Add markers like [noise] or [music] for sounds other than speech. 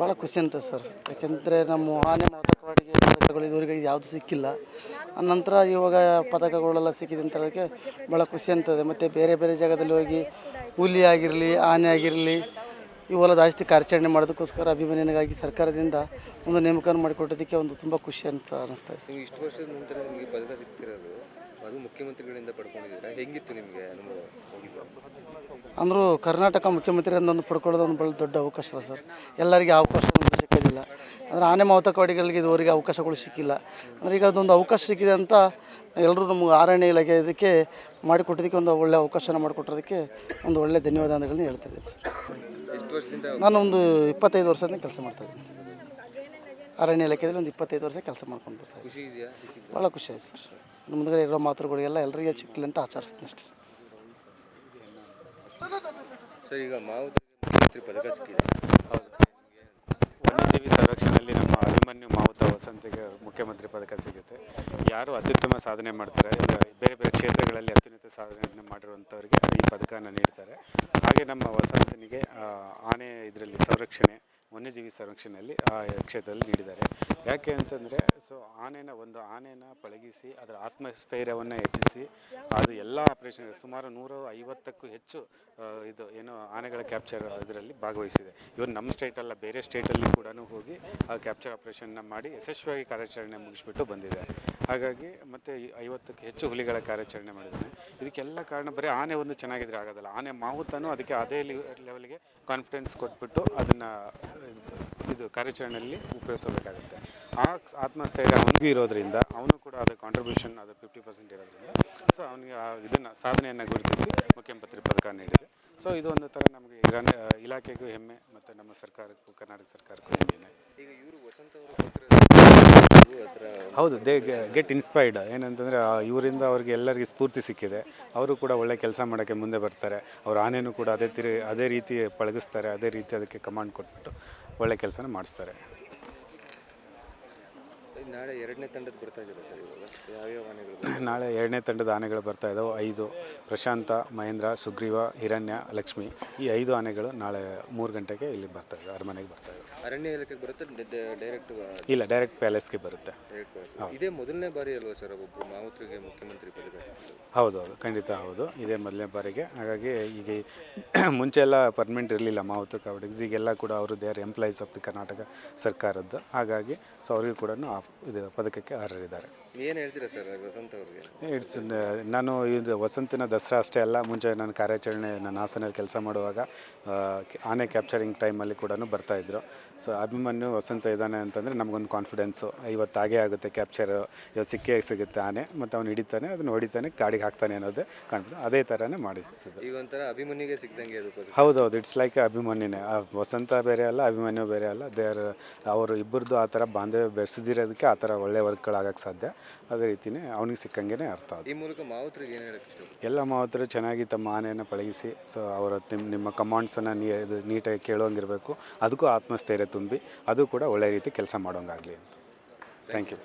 ಭಾಳ ಖುಷಿ ಅಂತ ಸರ್. ಯಾಕೆಂದರೆ ನಮ್ಮ ಆನೆ ಮಾತಕವಾಡಿಗೆ ಪದಕಗಳು ಇದುವರೆಗೆ ಯಾವುದು ಸಿಕ್ಕಿಲ್ಲ. ನಂತರ ಇವಾಗ ಪದಕಗಳೆಲ್ಲ ಸಿಕ್ಕಿದೆ ಅಂತ ಹೇಳೋಕ್ಕೆ ಭಾಳ ಖುಷಿ ಅಂತದೆ ಮತ್ತು ಬೇರೆ ಬೇರೆ ಜಾಗದಲ್ಲಿ ಹೋಗಿ ಹುಲಿ ಆಗಿರಲಿ, ಆನೆ ಆಗಿರಲಿ ಇವೆಲ್ಲ ಆಸ್ತಿ ಕಾರ್ಯಾಚರಣೆ ಮಾಡೋದಕ್ಕೋಸ್ಕರ ಅಭಿಮಾನಿಗಾಗಿ ಸರ್ಕಾರದಿಂದ ಒಂದು ನೇಮಕ ಮಾಡಿಕೊಟ್ಟೋದಕ್ಕೆ ಒಂದು ತುಂಬ ಖುಷಿ ಅಂತ ಅನಿಸ್ತಾ ಇದೆ. ನೀವು ಇಷ್ಟು ವರ್ಷದ ನಂತರ ನಿಮಗೆ ಪದಕ ಸಿಗ್ತಿರೋದು ಅದು ಮುಖ್ಯಮಂತ್ರಿಗಳಿಂದ ಪಡ್ಕೊಂಡಿದ್ದೀರಾ? ಹೆಂಗಿತ್ತು ನಿಮಗೆ ಅನುಭವ? ಅಂದರೂ ಕರ್ನಾಟಕ ಮುಖ್ಯಮಂತ್ರಿ ಒಂದು ಪಡ್ಕೊಳ್ಳೋದು ಒಂದು ಭಾಳ ದೊಡ್ಡ ಅವಕಾಶ ಅಲ್ಲ ಸರ್. ಎಲ್ಲರಿಗೆ ಅವಕಾಶ ಸಿಕ್ಕೋದಿಲ್ಲ ಅಂದರೆ ಆನೆ ಮಾವತಕವಾಡಿಗಳಿಗೆ ಇದುವರೆಗೆ ಅವಕಾಶಗಳು ಸಿಕ್ಕಿಲ್ಲ. ಅಂದರೆ ಈಗ ಅದೊಂದು ಅವಕಾಶ ಸಿಕ್ಕಿದೆ ಅಂತ ಎಲ್ಲರೂ ನಮಗೆ ಆರಣ್ಯ ಇಲಾಖೆ ಇದಕ್ಕೆ ಮಾಡಿಕೊಟ್ಟಿದ್ದಕ್ಕೆ ಒಂದು ಒಳ್ಳೆಯ ಅವಕಾಶನ ಮಾಡಿಕೊಟ್ಟಿರೋದಕ್ಕೆ ಒಂದು ಒಳ್ಳೆಯ ಧನ್ಯವಾದಗಳನ್ನ ಹೇಳ್ತಿದ್ದೀನಿ ಸರ್. ಎಷ್ಟು ವರ್ಷದಿಂದ ನಾನು ಒಂದು ಇಪ್ಪತ್ತೈದು ವರ್ಷದಿಂದ ಕೆಲಸ ಮಾಡ್ತಾ ಇದ್ದೀನಿ. ಅರಣ್ಯ ಇಲಾಖೆಯಲ್ಲಿ ಒಂದು ಇಪ್ಪತ್ತೈದು ವರ್ಷ ಕೆಲಸ ಮಾಡ್ಕೊಂಡು ಖುಷಿ ಇದೆಯಾ ಸಿಕ್ಕಿದ್ದು? ಭಾಳ ಖುಷಿ ಆಯ್ತು ಸರ್. ನಮ್ಮ ಮುಂದ್ಗಡೆ ಇರೋ ಮಾತುಗಳಿಗೆಲ್ಲ ಎಲ್ಲರಿಗೆ ಚಿಕ್ಕಲಿ ಅಂತ ಆಚರಿಸ್ತೀನಿ ಅಷ್ಟೇ. ಸರ್ ಈಗ ಮಾವುತರಿಗೆ ಮುಖ್ಯಮಂತ್ರಿ ಪದಕ ಸಿಕ್ಕಿದೆ ವನ್ಯಜೀವಿ ಸಂರಕ್ಷಣೆ ವಸಂತಿಗೆ ಮುಖ್ಯಮಂತ್ರಿ ಪದಕ ಸಿಗುತ್ತೆ. ಯಾರು ಅತ್ಯುತ್ತಮ ಸಾಧನೆ ಮಾಡ್ತಾರೆ ಬೇರೆ ಬೇರೆ ಕ್ಷೇತ್ರಗಳಲ್ಲಿ ಅತ್ಯುನ್ನತ ಸಾಧನೆಯನ್ನು ಮಾಡಿರುವಂಥವ್ರಿಗೆ ಈ ಪದಕನ ನೀಡ್ತಾರೆ. ಹಾಗೆ ನಮ್ಮ ವಸಂತನಿಗೆ ಆನೆ ಇದರಲ್ಲಿ ಸಂರಕ್ಷಣೆ, ವನ್ಯಜೀವಿ ಸಂರಕ್ಷಣೆಯಲ್ಲಿ ಆ, ಕ್ಷೇತ್ರದಲ್ಲಿ ನೀಡಿದ್ದಾರೆ. ಯಾಕೆ ಅಂತಂದರೆ ಸೊ ಆನೆನ ಒಂದು ಆನೆನ ಪಳಗಿಸಿ, ಅದರ ಆತ್ಮಸ್ಥೈರ್ಯವನ್ನು ಹೆಚ್ಚಿಸಿ, ಅದು ಎಲ್ಲ ಆಪರೇಷನ್ ಸುಮಾರು ನೂರ ಐವತ್ತಕ್ಕೂ ಹೆಚ್ಚು ಇದು ಏನು ಆನೆಗಳ ಕ್ಯಾಪ್ಚರ್ ಇದರಲ್ಲಿ ಭಾಗವಹಿಸಿದೆ. ಇವನ್ ನಮ್ಮ ಸ್ಟೇಟಲ್ಲ ಬೇರೆ ಸ್ಟೇಟಲ್ಲಿ ಕೂಡ ಹೋಗಿ ಆ ಕ್ಯಾಪ್ಚರ್ ಆಪರೇಷನ್ನ ಮಾಡಿ ಯಶಸ್ವಿಯಾಗಿ ಕಾರ್ಯಾಚರಣೆ ಮುಗಿಸ್ಬಿಟ್ಟು ಬಂದಿದೆ. ಹಾಗಾಗಿ ಮತ್ತು ಐವತ್ತಕ್ಕೂ ಹೆಚ್ಚು ಹುಲಿಗಳ ಕಾರ್ಯಾಚರಣೆ ಮಾಡಿದ್ದಾನೆ ಇದಕ್ಕೆಲ್ಲ ಕಾರಣ ಬರೀ ಆನೆ ಒಂದು ಚೆನ್ನಾಗಿದ್ರೆ ಆಗೋದಲ್ಲ. ಆನೆ ಮಾವುತನೂ ಅದಕ್ಕೆ ಅದೇ ಲೆವೆಲ್ಗೆ ಕಾನ್ಫಿಡೆನ್ಸ್ ಕೊಟ್ಬಿಟ್ಟು ಅದನ್ನು ಇದು ಕಾರ್ಯಾಚರಣೆಯಲ್ಲಿ ಉಪಯೋಗಿಸಬೇಕಾಗುತ್ತೆ. ಆ ಆತ್ಮಸ್ಥೈರ್ಯ ಅವನಿಗೂ ಇರೋದ್ರಿಂದ ಅವನು ಕೂಡ ಅದರ ಕಾಂಟ್ರಿಬ್ಯೂಷನ್ ಅದು ಫಿಫ್ಟಿ ಪರ್ಸೆಂಟ್ ಇರೋದ್ರಿಂದ ಸೊ ಅವನಿಗೆ ಇದನ್ನು ಸಾಧನೆಯನ್ನು ಗುರುತಿಸಿ ಮುಖ್ಯಮಂತ್ರಿ ಪದಕ ನೀಡಿದೆ. ಸೊ ಇದು ಒಂದು ಥರ ನಮಗೆ ಇರಾನ್ ಇಲಾಖೆಗೂ ಹೆಮ್ಮೆ ಮತ್ತು ನಮ್ಮ ಸರ್ಕಾರಕ್ಕೂ ಕರ್ನಾಟಕ ಸರ್ಕಾರಕ್ಕೂ ಹೆಮ್ಮೆ. ಈಗ ಇವರು ವಸಂತ ಅವರು ಹೌದು ದೇ ಗೆಟ್ ಇನ್ಸ್ಪೈರ್ಡ್ ಏನಂತಂದರೆ ಇವರಿಂದ ಅವ್ರಿಗೆ ಎಲ್ಲರಿಗೆ ಸ್ಫೂರ್ತಿ ಸಿಕ್ಕಿದೆ. ಅವರು ಕೂಡ ಒಳ್ಳೆ ಕೆಲಸ ಮಾಡೋಕ್ಕೆ ಮುಂದೆ ಬರ್ತಾರೆ. ಅವ್ರ ಆನೆಯೂ ಕೂಡ ಅದೇ ತಿರು ಅದೇ ರೀತಿ ಪಳಗಿಸ್ತಾರೆ ಅದೇ ರೀತಿ ಅದಕ್ಕೆ ಕಮಾಂಡ್ ಕೊಟ್ಬಿಟ್ಟು. ಒಳ್ಳೆ ಕೆಲಸನ ಮಾಡಿಸ್ತಾರೆ. ನಾಳೆ ಎರಡನೇ ತಂಡದ ಬರ್ತಾ ಇದ್ದೀರಾ ಸರ್ ಇವಾಗ? ಯಾವ್ಯಾವ ಆನೆಗಳು ನಾಳೆ ಎರಡನೇ ತಂಡದ ಆನೆಗಳು ಬರ್ತಾ ಇದ್ದಾವೆ ಐದು ಪ್ರಶಾಂತ ಮಹೇಂದ್ರ ಸುಗ್ರೀವ ಹಿರಣ್ಯ ಲಕ್ಷ್ಮಿ ಈ ಐದು ಆನೆಗಳು ನಾಳೆ ಮೂರು ಗಂಟೆಗೆ ಇಲ್ಲಿ ಬರ್ತಾ ಇದ್ದಾವೆ ಅರಮನೆಗೆ ಬರ್ತಾ ಇದ್ದಾವೆ ಅರಣ್ಯ ಇಲಾಖೆಗೆ ಬರುತ್ತೆ ಡೈರೆಕ್ಟ್ ಇಲ್ಲ ಡೈರೆಕ್ಟ್ ಪ್ಯಾಲೇಸ್ಗೆ ಬರುತ್ತೆ. ಇದೇ ಮೊದಲನೇ ಬಾರಿ ಅಲ್ವಾ ಸರ್ ಒಬ್ಬರು ಮಾವುತರಿಗೆ ಮುಖ್ಯಮಂತ್ರಿ ಪದವಿ ಹೌದು ಹೌದು. ಖಂಡಿತ ಹೌದು. ಇದೇ ಮೊದಲನೇ ಬಾರಿಗೆ. ಹಾಗಾಗಿ ಈಗ [clears throat] ಮುಂಚೆ ಎಲ್ಲ ಪರ್ಮನೆಂಟ್ ಇರಲಿಲ್ಲ ಮಾವುತ ಕಾವಡಿಗೆ ಈಗೆಲ್ಲ ಕೂಡ ಅವರು their employees of the Karnataka ಸರ್ಕಾರದ್ದು. ಹಾಗಾಗಿ ಸೊ ಅವ್ರಿಗೂ ಕೂಡ ಇದು ಪದಕಕ್ಕೆ ಅರ್ಹರಿದ್ದಾರೆ. ಏನು ಹೇಳ್ತೀರಾ ಸರ್ ವಸಂತ ಅವ್ರಿಗೆ? ಇಟ್ಸ್ ನಾನು ಇದು ವಸಂತಿನ ದಸರಾ ಅಷ್ಟೇ ಅಲ್ಲ ಮುಂಚೆ ನಾನು ಕಾರ್ಯಾಚರಣೆ ನನ್ನ ಹಾಸನಲ್ಲಿ ಕೆಲಸ ಮಾಡುವಾಗ ಆ, ಕೆ- ಆನೆ ಕ್ಯಾಪ್ಚರಿಂಗ್ ಟೈಮಲ್ಲಿ ಕೂಡ ಬರ್ತಾಯಿದ್ರು ಸೊ ಅಭಿಮನ್ಯು ವಸಂತ ಇದ್ದಾನೆ ಅಂತಂದರೆ ನಮಗೊಂದು ಕಾನ್ಫಿಡೆನ್ಸು ಇವತ್ತು ಹಾಗೇ ಆಗುತ್ತೆ ಕ್ಯಾಪ್ಚರ್ ಇವತ್ತು ಸಿಕ್ಕೇ ಸಿಗುತ್ತೆ ಆನೆ ಮತ್ತು ಅವನು ಹಿಡಿತಾನೆ ಅದನ್ನು ಹೊಡಿತಾನೆ ಗಾಡಿಗೆ ಹಾಕ್ತಾನೆ ಅನ್ನೋದೇ ಕಾನ್ಫಿಡೆನ್ಸ್ ಅದೇ ಥರನೇ ಮಾಡಿಸ್ತದೆ ಈಗ ಒಂಥರ ಅಭಿಮನ್ಯಿಗೆ ಸಿಕ್ದಂಗೆ ಅದು ಹೌದು ಹೌದೌದು ಇಟ್ಸ್ ಲೈಕ್ ಅಭಿಮನ್ಯುನೇ. ಆ ವಸಂತ ಬೇರೆ ಅಲ್ಲ ಅಭಿಮನ್ಯು ಬೇರೆ ಅಲ್ಲ. ದೇರ್ ಅವರು ಇಬ್ಬರದ್ದು ಆ ಥರ ಬಾಂಧವ್ಯ ಬೆಳೆಸಿದಿರೋದಕ್ಕೆ ಆ ಥರ ಒಳ್ಳೆ ವರ್ಕ್ಗಳು ಆಗೋಕೆ ಸಾಧ್ಯ. ಅದೇ ರೀತಿಯೇ ಅವನಿಗೆ ಸಿಕ್ಕಂಗೆ ಅರ್ಥ ಆಗುತ್ತೆ. ಈ ಮೂಲಕ ಮಾವುತರಿಗೆ ಏನು ಹೇಳಕ್ಕೆ ಎಲ್ಲ ಮಾವತರು ಚೆನ್ನಾಗಿ ತಮ್ಮ ಆನೆಯನ್ನು ಪಳಗಿಸಿ ಸೊ ಅವರ ನಿಮ್ಮ ನಿಮ್ಮ ಕಮಾಂಡ್ಸನ್ನು ನೀ ಇದು ನೀಟಾಗಿ ಕೇಳೋಂಗಿರಬೇಕು. ಅದಕ್ಕೂ ಆತ್ಮಸ್ಥೈರ್ಯ ತುಂಬಿ ಅದು ಕೂಡ ಒಳ್ಳೆ ರೀತಿ ಕೆಲಸ ಮಾಡೋಂಗಾಗಲಿ ಅಂತ. Thank you